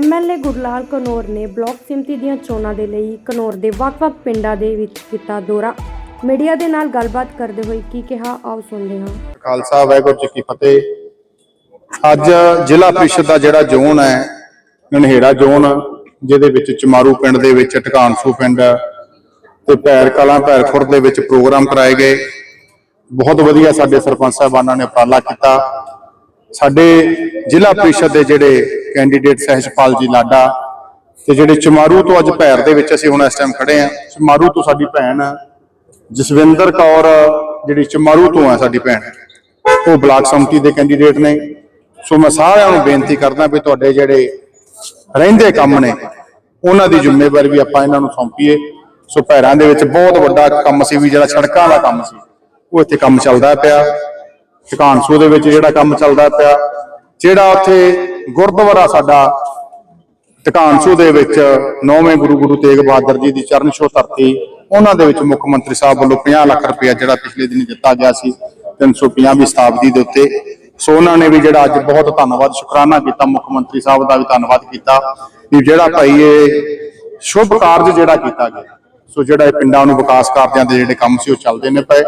MLA Gurlal ਕਨੌਰ ਨੇ block ਸਿੰਮਤੀ ਦੀਆਂ ਚੋਣਾਂ ਦੇ ਲਈ ਕਨੌਰ ਦੇ ਵੱਖ-ਵੱਖ ਪਿੰਡਾਂ ਦੇ ਵਿੱਚ ਕੀਤਾ ਦੌਰਾ। ਮੀਡੀਆ ਦੇ ਨਾਲ ਗੱਲਬਾਤ ਕਰਦੇ ਹੋਏ ਕੀ ਕਿਹਾ, ਆਓ ਸੁਣਦੇ ਹਾਂ। ਖਾਲਸਾ, ਵਾਹਿਗੁਰੂ ਜੀ ਕੀ ਫਤਿਹ। ਅੱਜ ਜ਼ਿਲ੍ਹਾ ਪ੍ਰੀਸ਼ਦ ਦਾ ਜਿਹੜਾ ਜ਼ੋਨ ਹੈ ਨਨਹੇੜਾ ਜ਼ੋਨ, ਜਿਹਦੇ ਵਿੱਚ ਚਮਾਰੂ ਪਿੰਡ ਦੇ ਵਿੱਚ, ਟਿਕਾਣਸੂ ਪਿੰਡ ਤੇ ਪੈਰ ਕਲਾਂ ਭੈਰ ਖੁਰਦ ਦੇ ਵਿੱਚ ਪ੍ਰੋਗਰਾਮ ਕਰਾਏ ਗਏ। ਬਹੁਤ ਵਧੀਆ ਸਾਡੇ ਸਰਪੰਚ ਸਾਹਿਬਾਨਾਂ ਨੇ ਉਪਰਾਲਾ ਕੀਤਾ। ਸਾਡੇ ਜ਼ਿਲ੍ਹਾ ਪ੍ਰੀਸ਼ਦ ਦੇ ਜਿਹੜੇ ਕੈਂਡੀਡੇਟ ਸਹਿਜਪਾਲ ਜੀ ਲਾਡਾ ਤੇ ਜਿਹੜੇ ਚਮਾਰੂ ਤੋਂ ਅੱਜ ਭੈਰ ਦੇ ਵਿੱਚ ਅਸੀਂ ਹੁਣ ਇਸ ਟਾਈਮ ਖੜੇ ਆ ਚਮਾਰੂ ਤੋਂ ਸਾਡੀ ਭੈਣ ਜਸਵਿੰਦਰ ਕੌਰ ਜਿਹੜੀ ਚਮਾਰੂ ਤੋਂ ਹੈ ਸਾਡੀ ਭੈਣ। ਉਹ ਬਲਾਕ ਸੰਮਤੀ ਦੇ ਕੈਂਡੀਡੇਟ ਨੇ। ਸੋ ਮੈਂ ਸਾਰਿਆਂ ਨੂੰ ਬੇਨਤੀ ਕਰਦਾ ਵੀ ਤੁਹਾਡੇ ਜਿਹੜੇ ਰਹਿੰਦੇ ਕੰਮ ਨੇ, ਉਹਨਾਂ ਦੀ ਜ਼ਿੰਮੇਵਾਰੀ ਵੀ ਆਪਾਂ ਇਹਨਾਂ ਨੂੰ ਸੌਂਪੀਏ। ਸੋ ਭੈਰਾਂ ਦੇ ਵਿੱਚ ਬਹੁਤ ਵੱਡਾ ਕੰਮ ਸੀ ਵੀ ਜਿਹੜਾ ਸੜਕਾਂ ਦਾ ਕੰਮ ਸੀ, ਉਹ ਇੱਥੇ ਕੰਮ ਚੱਲਦਾ ਪਿਆ। ਟਿਕਾਣਸੂ ਦੇ ਵਿੱਚ ਜਿਹੜਾ ਕੰਮ ਚੱਲਦਾ ਪਿਆ, ਜਿਹੜਾ ਉੱਥੇ ਗੁਰਦੁਆਰਾ ਸਾਡਾ ਟਿਕਾਣਸੂ ਦੇ ਵਿੱਚ ਨੌਵੇਂ ਗੁਰੂ ਗੁਰੂ ਤੇਗ ਬਹਾਦਰ ਜੀ ਦੀ ਚਰਨ ਛੋਹ ਧਰਤੀ, ਉਹਨਾਂ ਦੇ ਵਿੱਚ ਮੁੱਖ ਮੰਤਰੀ ਸਾਹਿਬ ਵੱਲੋਂ 50 ਲੱਖ ਰੁਪਇਆ ਜਿਹੜਾ ਪਿਛਲੇ ਦਿਨ ਦਿੱਤਾ ਗਿਆ ਸੀ 350ਵੀਂ ਸ਼ਤਾਬਦੀ ਦੇ ਉੱਤੇ। ਸੋ ਉਹਨਾਂ ਨੇ ਵੀ ਜਿਹੜਾ ਅੱਜ ਬਹੁਤ ਧੰਨਵਾਦ, ਸ਼ੁਕਰਾਨਾ ਕੀਤਾ, ਮੁੱਖ ਮੰਤਰੀ ਸਾਹਿਬ ਦਾ ਵੀ ਧੰਨਵਾਦ ਕੀਤਾ, ਵੀ ਜਿਹੜਾ ਭਾਈ ਇਹ ਸ਼ੁਭ ਕਾਰਜ ਜਿਹੜਾ ਕੀਤਾ ਗਿਆ। ਸੋ ਜਿਹੜਾ ਇਹ ਪਿੰਡਾਂ ਨੂੰ ਵਿਕਾਸ ਕਾਰਜਾਂ ਦੇ ਜਿਹੜੇ ਕੰਮ ਸੀ, ਉਹ ਚੱਲਦੇ ਨੇ ਪਏ।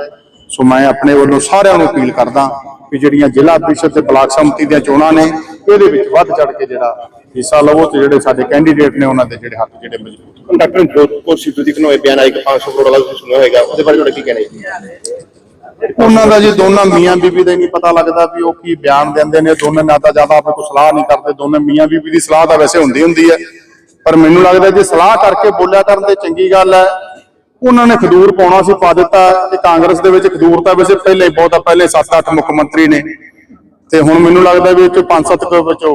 ਸੋ ਮੈਂ ਆਪਣੇ ਵੱਲੋਂ ਸਾਰਿਆਂ ਨੂੰ ਅਪੀਲ ਕਰਦਾ ਵੀ ਜਿਹੜੀਆਂ ਜ਼ਿਲ੍ਹਾ ਪ੍ਰੀਸ਼ਦ ਤੇ ਬਲਾਕ ਸੰਮਤੀ ਦੀਆਂ ਚੋਣਾਂ ਨੇ ਇਹਦੇ ਵਿੱਚ ਵੱਧ ਚੜ ਕੇ ਜਿਹੜਾ ਹਿੱਸਾ ਲਵੋ ਤੇ ਜਿਹੜੇ ਸਾਡੇ ਕੈਂਡੀਡੇਟ ਨੇ ਉਹਨਾਂ ਦੇ ਜਿਹੜੇ ਹੱਥ ਜਿਹੜੇ ਮਜ਼ਬੂਤ। ਡਾਕਟਰ ਜੋਤਪੁਰ ਸਿੱਧੂ ਦੀ ਕਨੋਏ ਬਿਆਨ ਆਇਆ ਕਿ 500 ਕਰੋੜ ਤੁਸੀਂ ਸੁਣਿਆ ਹੋਏਗਾ ਉਹਦੇ ਬਾਰੇ ਤੁਹਾਡਾ ਕੀ ਕਹਿਣਾ ਹੈ ਉਹਨਾਂ ਦਾ ਜੀ ਦੋਨਾਂ ਮੀਆਂ ਬੀਬੀ ਦਾ ਹੀ ਨਹੀਂ ਪਤਾ ਲੱਗਦਾ ਵੀ ਉਹ ਕੀ ਬਿਆਨ ਦਿੰਦੇ ਨੇ ਦੋਨੇ ਨਾ ਤਾਂ ਜ਼ਿਆਦਾ ਆਪਣੇ ਕੋਈ ਸਲਾਹ ਨਹੀਂ ਕਰਦੇ ਦੋਨੇ ਮੀਆਂ ਬੀਬੀ ਦੀ ਸਲਾਹ ਤਾਂ ਵੈਸੇ ਹੁੰਦੀ ਹੁੰਦੀ ਹੈ ਪਰ ਮੈਨੂੰ ਲੱਗਦਾ ਜੇ ਸਲਾਹ ਕਰਕੇ ਬੋਲਿਆ ਕਰਨ ਤੇ ਚੰਗੀ ਗੱਲ ਹੈ ਉਹਨਾਂ ਨੇ ਖਦੂਰ ਪਾਉਣਾ ਸੀ ਪਾ ਦਿੱਤਾ ਤੇ ਕਾਂਗਰਸ ਦੇ ਵਿੱਚ ਖਦੂਰ ਤਾਂ ਵੈਸੇ ਪਹਿਲੇ ਬਹੁਤ ਪਹਿਲੇ 7-8 ਮੁੱਖ ਮੰਤਰੀ ਨੇ। ਤੇ ਹੁਣ ਮੈਨੂੰ ਲੱਗਦਾ ਵੀ ਚ 5-7 ਕੁ ਵਿੱਚੋਂ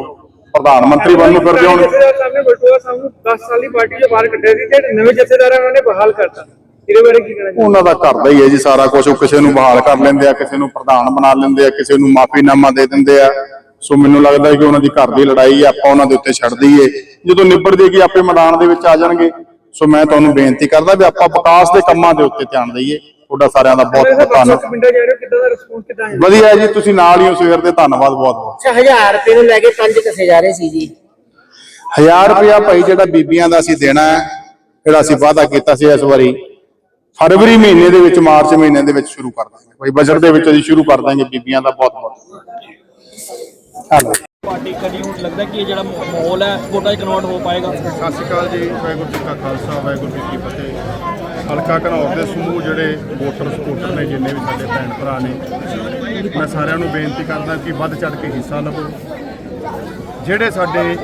ਪ੍ਰਧਾਨ ਮੰਤਰੀ ਬਣਨ ਨੂੰ ਫਿਰਦੇ ਹੋਣ ਜਥੇਦਾਰ ਸਾਹਿਬ ਨੇ ਬਲਟੋਆ ਸਾਹਿਬ ਨੂੰ 10 ਸਾਲ ਦੀ ਪਾਰਟੀ ਚੋਂ ਬਾਹਰ ਕੱਢਿਆ ਸੀ ਤੇ ਨਵੇਂ ਜਥੇਦਾਰਾਂ ਉਹਨਾਂ ਨੇ ਬਹਾਲ ਕਰਤਾ। ਉਹਨਾਂ ਦਾ ਘਰ ਦਾ ਹੀ ਹੈ ਜੀ ਸਾਰਾ ਕੁਝ ਉਹ ਕਿਸੇ ਨੂੰ ਬਹਾਲ ਕਰ ਲੈਂਦੇ ਆ ਕਿਸੇ ਨੂੰ ਪ੍ਰਧਾਨ ਬਣਾ ਲੈਂਦੇ ਆ ਕਿਸੇ ਨੂੰ ਮਾਫੀਨਾਮਾ ਦੇ ਦਿੰਦੇ ਆ। ਸੋ ਮੈਨੂੰ ਲੱਗਦਾ ਕਿ ਉਹਨਾਂ ਦੀ ਘਰ ਦੀ ਲੜਾਈ ਆ ਆਪਾਂ ਉਹਨਾਂ ਦੇ ਉੱਤੇ ਛੱਡ ਦਈਏ। ਜਦੋਂ ਨਿਬੜ ਜੇਗੀ ਆਪੇ ਮੈਦਾਨ ਦੇ ਵਿੱਚ ਆ ਜਾਣਗੇ ਸੋ ਮੈਂ ਤੁਹਾਨੂੰ ਬੇਨਤੀ ਕਰਦਾ ਵੀ ਆਪਾਂ ਵਿਕਾਸ ਦੇ ਕੰਮਾਂ ਦੇ ਉੱਤੇ ਧਿਆਨ ਦਈਏ। ਤੁਹਾਡਾ ਸਾਰਿਆਂ ਦਾ ਬਹੁਤ ਬਹੁਤ ਧੰਨਵਾਦ। ਪਿੰਡਾਂ ਜਾ ਰਹੇ ਹੋ ਕਿੱਦਾਂ ਦਾ ਰਿਸਪੌਂਸ ਕਿੱਦਾਂ ਹੈ ਵਧੀਆ ਜੀ ਤੁਸੀਂ ਨਾਲ ਹੀ ਹੋ ਸਵੇਰ ਦੇ ਧੰਨਵਾਦ ਬਹੁਤ ਬਹੁਤ। ਅੱਛਾ 1000 ਰੁਪਏ ਨੂੰ ਲੈ ਕੇ ਪੰਜ ਕਸੇ ਜਾ ਰਹੇ ਸੀ ਜੀ। 1000 ਰੁਪਇਆ ਭਾਈ ਜਿਹੜਾ ਬੀਬੀਆਂ ਦਾ ਅਸੀਂ ਦੇਣਾ ਹੈ ਜਿਹੜਾ ਅਸੀਂ ਵਾਅਦਾ ਕੀਤਾ ਸੀ ਇਸ ਵਾਰੀ ਫਰਵਰੀ ਮਹੀਨੇ ਦੇ ਵਿੱਚ ਮਾਰਚ ਮਹੀਨੇ ਦੇ ਵਿੱਚ ਸ਼ੁਰੂ ਕਰ ਦਾਂਗੇ। ਭਾਈ ਬਜਟ ਦੇ ਵਿੱਚ ਅਸੀਂ ਸ਼ੁਰੂ ਕਰ ਦਾਂਗੇ ਬੀਬੀਆਂ ਦਾ ਬਹੁਤ ਬਹੁਤ। ਧੰਨਵਾਦ। ਪਾਰਟੀ ਕਦੀ ਹੁਣ ਲੱਗਦਾ ਕਿ ਇਹ ਜਿਹੜਾ ਮਾਹੌਲ ਹੈ, ਵੋਟਾਂ 'ਚ ਕਨਵਰਟ ਹੋ ਪਾਏਗਾ? ਸਤਿ ਸ਼੍ਰੀ ਅਕਾਲ ਜੀ, ਵਾਹਿਗੁਰੂ ਜੀ ਕਾ ਖਾਲਸਾ, ਵਾਹਿਗੁਰੂ ਜੀ ਕੀ ਫਤਿਹ। ਹਲਕਾ ਘਨੌਰ ਦੇ ਸਮੂਹ ਜਿਹੜੇ ਵੋਟਰ, ਸਪੋਰਟਰ ਨੇ, ਜਿੰਨੇ ਵੀ ਸਾਡੇ ਭੈਣ ਭਰਾ ਨੇ, ਮੈਂ ਸਾਰਿਆਂ ਨੂੰ ਬੇਨਤੀ ਕਰਦਾ ਕਿ ਵੱਧ ਚੜ ਕੇ ਹਿੱਸਾ ਲਵੋ। ਜਿਹੜੇ ਸਾਡੇ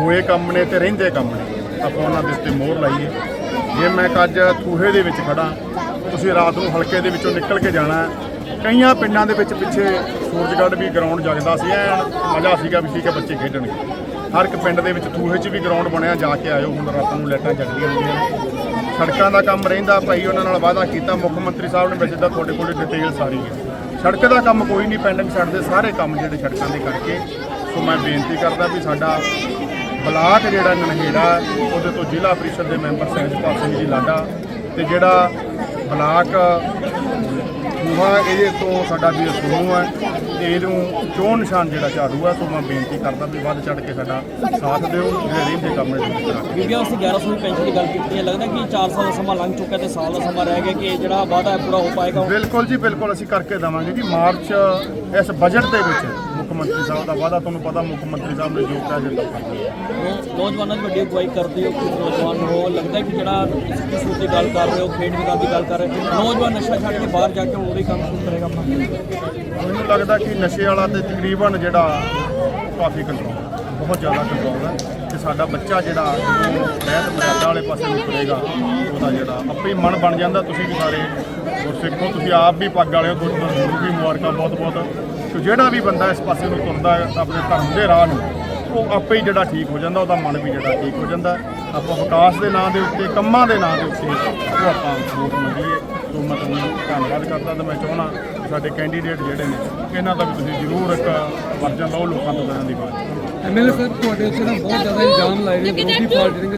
ਹੋਏ ਕੰਮ ਨੇ ਤੇ ਰਹਿੰਦੇ ਕੰਮ ਨੇ, ਆਪਾਂ ਉਹਨਾਂ ਦੇ ਉੱਤੇ ਮੋਹਰ ਲਾਈਏ। ਜੇ ਮੈਂ ਅੱਜ ਥੂਹੇ ਦੇ ਵਿੱਚ ਖੜਾ ਤੁਸੀਂ ਰਾਤ ਨੂੰ ਹਲਕੇ ਦੇ ਵਿੱਚੋਂ ਨਿਕਲ ਕੇ ਜਾਣਾ ਕਈਆਂ ਪਿੰਡਾਂ ਦੇ ਵਿੱਚ ਪਿੱਛੇ ਸੂਰਜਗੜ੍ਹ ਵੀ ਗਰਾਊਂਡ ਜਗਦਾ ਸੀ, ਐਨ ਮਜ਼ਾ ਸੀਗਾ ਵੀ ਠੀਕ ਹੈ ਬੱਚੇ ਖੇਡਣਗੇ ਹਰ ਇੱਕ ਪਿੰਡ ਦੇ ਵਿੱਚ ਥੂਹੇ 'ਚ ਵੀ ਗਰਾਊਂਡ ਬਣਿਆ, ਜਾ ਕੇ ਆਇਓ, ਹੁਣ ਰਾਤਾਂ ਨੂੰ ਲਾਈਟਾਂ ਜਗਦੀਆਂ ਹੁੰਦੀਆਂ ਸੜਕਾਂ ਦਾ ਕੰਮ ਰਹਿੰਦਾ, ਭਾਈ ਉਹਨਾਂ ਨਾਲ ਵਾਅਦਾ ਕੀਤਾ, ਮੁੱਖ ਮੰਤਰੀ ਸਾਹਿਬ ਨੇ ਵੈਸੇ ਤਾਂ ਤੁਹਾਡੇ ਕੋਲ ਡਿਟੇਲ ਸਾਰੀ ਹੈ। ਸੜਕ ਦਾ ਕੰਮ ਕੋਈ ਨਹੀਂ ਪੈਂਡਿੰਗ ਛੱਡਦੇ, ਸਾਰੇ ਕੰਮ ਜਿਹੜੇ ਸੜਕਾਂ ਦੇ ਕਰਕੇ। ਸੋ ਮੈਂ ਬੇਨਤੀ ਕਰਦਾ ਵੀ ਸਾਡਾ ਬਲਾਕ ਜਿਹੜਾ ਨਨਹੇੜਾ, ਉਹਦੇ ਤੋਂ ਜ਼ਿਲ੍ਹਾ ਪ੍ਰੀਸ਼ਦ ਦੇ ਮੈਂਬਰ ਸਹਿਜਪਾਲ ਸਿੰਘ ਜੀ ਲਾਡਾ, ਤੇ ਜਿਹੜਾ ਬਲਾਕ ਖੂਹਾ ਇਹਦੇ ਤੋਂ ਸਾਡਾ ਵੀ ਸਮੂਹ ਹੈ ਤੇ ਇਹਨੂੰ ਚੋਣ ਨਿਸ਼ਾਨ ਜਿਹੜਾ ਝਾੜੂ ਹੈ ਸੋ ਮੈਂ ਬੇਨਤੀ ਕਰਦਾ ਵੀ ਵੱਧ ਚੜ ਕੇ ਸਾਡਾ ਸਾਥ ਦਿਓ ਜਿਹੜੇ ਰਹਿੰਦੇ ਕੰਮ ਨੇ ਬੀਬੀਆਂ ਵਾਸਤੇ 1100 ਦੀ ਪੈਨਸ਼ਨ ਦੀ ਗੱਲ ਕੀਤੀ ਹੈ ਲੱਗਦਾ ਕਿ 4 ਸਾਲ ਦਾ ਸਮਾਂ ਲੰਘ ਚੁੱਕਾ ਤੇ ਸਾਲ ਦਾ ਸਮਾਂ ਰਹਿ ਗਿਆ ਕਿ ਇਹ ਜਿਹੜਾ ਵਾਅਦਾ ਹੈ ਪੂਰਾ ਹੋ ਪਾਏਗਾ। ਬਿਲਕੁਲ ਜੀ ਬਿਲਕੁਲ ਅਸੀਂ ਕਰਕੇ ਦੇਵਾਂਗੇ ਜੀ। ਮਾਰਚ ਇਸ ਬਜਟ ਦੇ ਵਿੱਚ ਮੰਤਰੀ ਸਾਹਿਬ ਦਾ ਵਾਅਦਾ ਤੁਹਾਨੂੰ ਪਤਾ ਮੁੱਖ ਮੰਤਰੀ ਸਾਹਿਬ ਨੇ ਜੋ ਕਿਹਾ ਜੇ ਨੌਜਵਾਨਾਂ ਦੀ ਵੱਡੀ ਅਗਵਾਈ ਕਰਦੇ ਹੋ ਕਿ ਨੌਜਵਾਨ ਹੋ ਲੱਗਦਾ ਕਿ ਜਿਹੜਾ ਸਿੱਖੀ ਸੂਤ ਦੀ ਗੱਲ ਕਰ ਰਹੇ ਹੋ ਖੇਡ ਵਿਕਾਸ ਦੀ ਗੱਲ ਕਰ ਰਹੇ ਹੋ ਨੌਜਵਾਨ ਨਸ਼ਾ ਛੱਡ ਕੇ ਬਾਹਰ ਜਾ ਕੇ ਹੋਰ ਕੰਮ ਸ਼ੁਰੂ ਕਰੇਗਾ ਮੈਨੂੰ ਲੱਗਦਾ ਕਿ ਨਸ਼ੇ ਵਾਲਾ ਤੇ ਤਕਰੀਬਨ ਜਿਹੜਾ ਕਾਫੀ ਕੰਟਰੋਲ ਬਹੁਤ ਜ਼ਿਆਦਾ ਕੰਟਰੋਲ ਹੈ ਤੇ ਸਾਡਾ ਬੱਚਾ ਜਿਹੜਾ ਰਹਿਤ ਮਰਿਆਦਾ ਵਾਲੇ ਪਾਸੇ ਨੂੰ ਤੁਰੇਗਾ ਉਹਦਾ ਜਿਹੜਾ ਆਪੇ ਮਨ ਬਣ ਜਾਂਦਾ ਤੁਸੀਂ ਵੀ ਸਾਰੇ ਗੁਰਸਿੱਖੋ ਤੁਸੀਂ ਆਪ ਵੀ ਪੱਗ ਵਾਲੇ ਹੋ ਤੁਹਾਨੂੰ ਵੀ ਮੁਬਾਰਕਾਂ ਬਹੁਤ ਬਹੁਤ ਤੇ ਜਿਹੜਾ ਵੀ ਬੰਦਾ ਇਸ ਪਾਸੇ ਨੂੰ ਤੁਰਦਾ ਹੈ ਆਪਣੇ ਧਰਮ ਦੇ ਰਾਹ ਨੂੰ ਉਹ ਆਪੇ ਹੀ ਜਿਹੜਾ ਠੀਕ ਹੋ ਜਾਂਦਾ ਉਹਦਾ ਮਨ ਵੀ ਜਿਹੜਾ ਠੀਕ ਹੋ ਜਾਂਦਾ। ਆਪਾਂ ਵਿਕਾਸ ਦੇ ਨਾਂ ਦੇ ਉੱਤੇ ਕੰਮਾਂ ਦੇ ਨਾਂ ਦੇ ਉੱਤੇ ਉਹ ਆਪਾਂ ਵੋਟ ਮੰਗੀਏ ਸੋ ਮੈਂ ਤੁਹਾਨੂੰ ਧੰਨਵਾਦ ਕਰਦਾ ਤੇ ਮੈਂ ਚਾਹਣਾ ਕਿ ਸਾਡੇ ਕੈਂਡੀਡੇਟ ਜਿਹੜੇ ਨੇ ਇਹਨਾਂ ਦਾ ਵੀ ਤੁਸੀਂ ਜ਼ਰੂਰ ਇੱਕ ਵਰਜਨ ਲਓ ਲੋਕਾਂ ਤੋਂ ਕਰਨ ਦੀ ਬਾਤ। ਐਮਐਲਏ ਸਾਹਿਬ ਤੁਹਾਡੇ ਉੱਤੇ ਨਾ ਬਹੁਤ ਜ਼ਿਆਦਾ ਇਲਜ਼ਾਮ ਲਾਏ ਨੇ ਵਿਰੋਧੀ ਪਾਰਟੀ